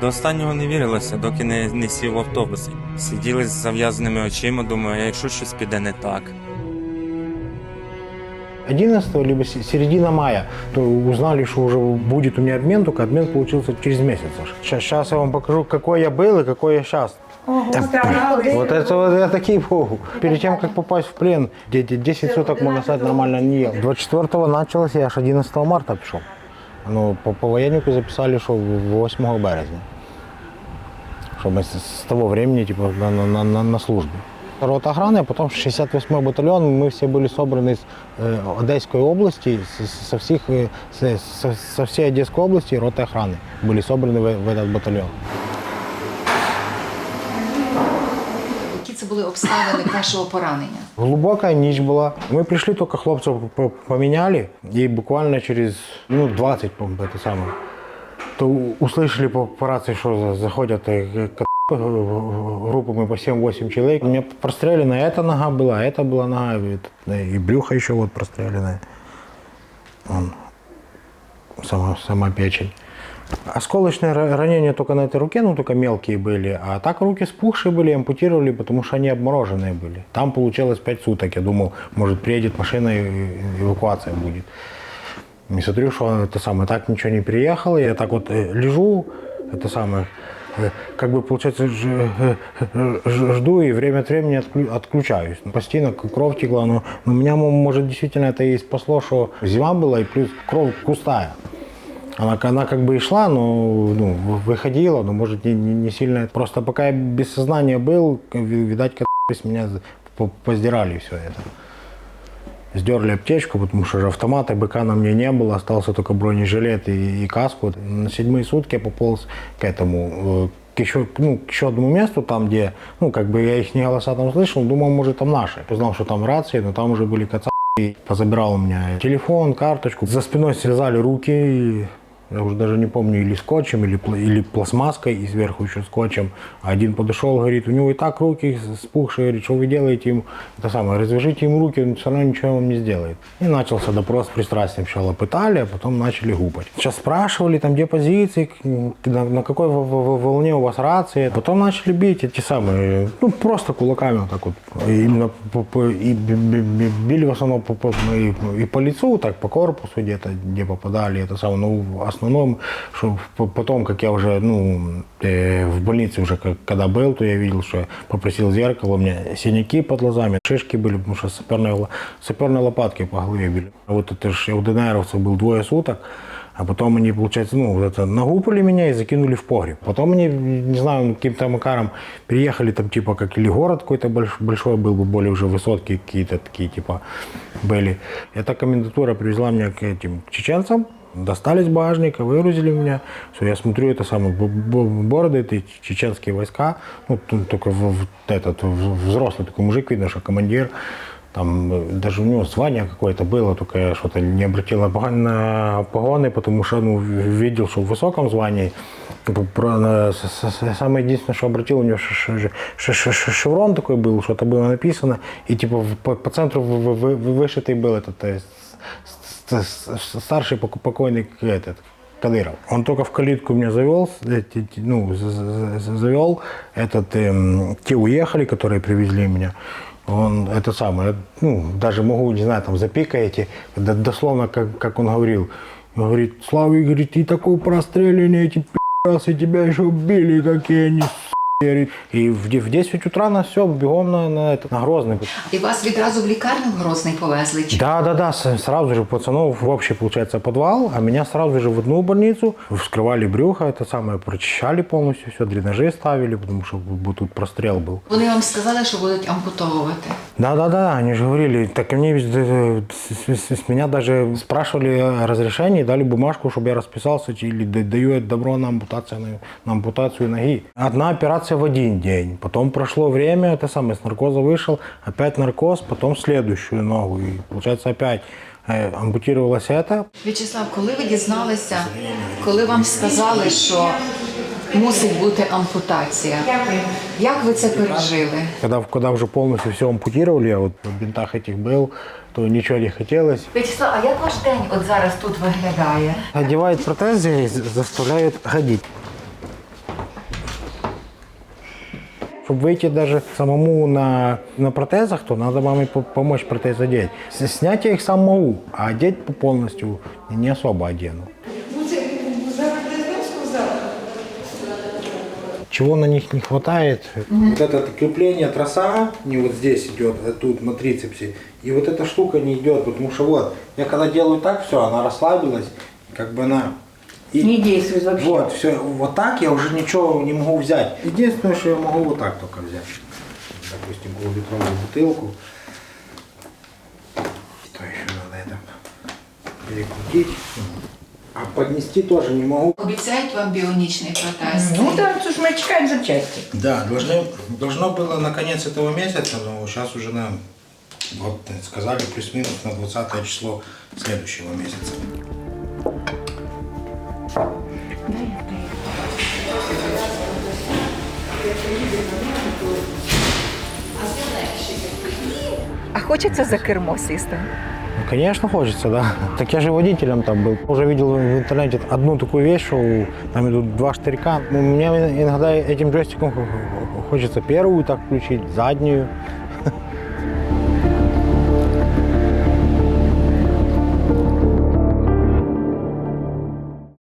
До останнього не вірилося, доки не, не сів в автобус. Сиділи з зав'язаними очима, думаю, а якщо щось піде не так. 11 либо се- середина мая, то узнали, что уже будет у меня обмен, только обмен получился через месяц. Сейчас я вам покажу, какой я был и какой я сейчас. Вот это вот я такие богу. Перед тем, как попасть в плен, де- де- 10 суток, можно сказать, нормально не ел. 24 началось, я аж 11 марта пішов. Ну, по, по военнику записали, что 8 березня. Что мы с, с того времени, типа, на, на, на, на, на службе. Рота охраны, а потом 68-й батальон, мы все были собраны из э, Одесской области, с- с- со, всех, э, с- со, со всей Одесской области роты охраны были собраны в, в этот батальон. були обставини першого поранення? Глубокая ночь была. Мы пришли, только хлопцев п- поменяли, и буквально через минут 20, по-моему, это самое, то у- услышали по, по рации, что за- заходят э, к- группами по 7-8 человек. У меня прострелена эта нога была, эта была нога, и, этот, и брюхо еще вот простреленное. Вон, сама, сама печень. Осколочные ра- ранения только на этой руке, ну только мелкие были, а так руки спухшие были, ампутировали, потому что они обмороженные были. Там получилось 5 суток, я думал, может приедет машина и эвакуация будет. Не смотрю, что это самое, так ничего не приехало, я так вот э, лежу, это самое, э, как бы, получается, э, жду и время от времени отклю- отключаюсь. Постоянно к- кровь текла, но, но меня, мо- может, действительно это и спасло, что зима была, и плюс кровь густая. Она, она как бы и шла, но ну, вы- выходила, но может не, не, не сильно. Просто пока я без сознания был, ви- видать, как меня поздирали все это. Сдерли аптечку, потому что же автомата БК на мне не было, остался только бронежилет и, и каску. На седьмые сутки я пополз к этому, э, к еще, ну, к еще одному месту, там, где, ну, как бы я их не голоса там слышал, думал, может, там наши. Узнал, что там рации, но там уже были коца и позабирал у меня телефон, карточку. За спиной связали руки, я уже даже не помню, или скотчем, или, или пластмасской, и сверху еще скотчем. А Один подошел, говорит, у него и так руки спухшие, говорит, что вы делаете ему? Это самое, развяжите ему руки, он все равно ничего вам не сделает. И начался допрос с пристрастием. Сначала пытали, а потом начали гупать. Сейчас спрашивали, там, где позиции, на, на какой волне у вас рации. Потом начали бить эти самые, ну, просто кулаками вот так вот. Именно и били в основном по, по- и, и по лицу, так, по корпусу где-то, где попадали. Это самое, ну, основном, что по- потом, как я уже, ну, э, в больнице уже, как- когда был, то я видел, что я попросил зеркало, у меня синяки под глазами, шишки были, потому что саперные, ла- саперные лопатки по голове били. А Вот это ж я у ДНРовцев был двое суток, а потом они, получается, ну, вот это, нагупали меня и закинули в погреб. Потом они, не знаю, каким-то макаром приехали, там, типа, как или город какой-то больш- большой был бы, более уже высотки какие-то такие, типа, были. Эта комендатура привезла меня к этим к чеченцам, достали с багажника, выгрузили меня. Все, я смотрю, это самое, б- б- бороды, эти чеченские войска, ну, т- только в, в- этот, в- взрослый такой мужик, видно, что командир, там э, даже у него звание какое-то было, только я что-то не обратил на погон- на погоны, потому что ну, в- видел, что в высоком звании. П- про- на- с- с- с- Самое единственное, что обратил, у него ш- ш- ш- ш- ш- шеврон такой был, что-то было написано, и типа в- по, по центру в- в- в- вышитый был этот э, с- с- с- старший пок- покойный этот, Кадыров. Он только в калитку меня завел, эти, ну, завел. Этот, эм, те уехали, которые привезли меня. Он это самое, ну, даже могу, не знаю, там запикаете, дословно, как, как он говорил. Он говорит, Слава Игорь, ты такой простреленный, эти пи***сы тебя еще убили, какие они, с***». Говорит, И в, де- в 10 утра на все, бегом на, на, это, на Грозный. І вас відразу в лікарню в Грозний повезли? Чи Да, да, да, с- сразу же пацанов в общий, получается, подвал, а меня сразу же в одну больницу, вскрывали брюхо, это самое, прочищали полностью все, дренажи ставили, потому что б- тут прострел был. вони вам сказали, що будуть ампутовувати? Да, да, да, они же говорили, так мне ведь, э, с, с- с меня даже спрашивали о разрешении, дали бумажку, чтобы я расписался, или да- даю я добро на ампутацию, на, на ампутацию ноги. Одна операция в один день, потом прошло время, это самое, с наркоза вышел, опять наркоз, потом следующую ногу, и получается опять э, ампутировалось это, В'ячеслав, коли ви дізналися, коли вам сказали, що мусить бути ампутація, як ви це пережили? когда, когда уже полностью все ампутировали, я вот в бинтах этих был, то ничего не хотелось. В'ячеслав, а як ваш день от зараз тут виглядає? Одевают протезы и заставляют ходить. Чтобы выйти даже самому на, на протезах, то надо маме по- помочь протез одеть. Снять я их сам могу, а одеть по- полностью не особо одену. Чего на них не хватает? Вот это крепление троса не вот здесь идет, а тут на трицепсе. И вот эта штука не идет, потому что вот, я когда делаю так, все, она расслабилась, как бы она... и- Не действует вообще. Вот, все, вот так я уже ничего не могу взять. Единственное, что я могу вот так только взять. Допустим, полулитровую бутылку. Что еще надо это перекрутить. А поднести тоже не могу. Обіцяють вам біонічний протез? Ну да, це ж ми чекаємо запчасті. Да, должны, должно было на конец этого месяца, но сейчас уже на, вот сказали, плюс-минус на 20 число следующего месяца. А хочеться за кермо сісти? Ну, конечно, хочется, да. Так я же водителем там был. Уже видел в интернете одну такую вещь, что там идут два штырька. Ну, Мне иногда этим джойстиком х- х- хочется первую так включить, заднюю.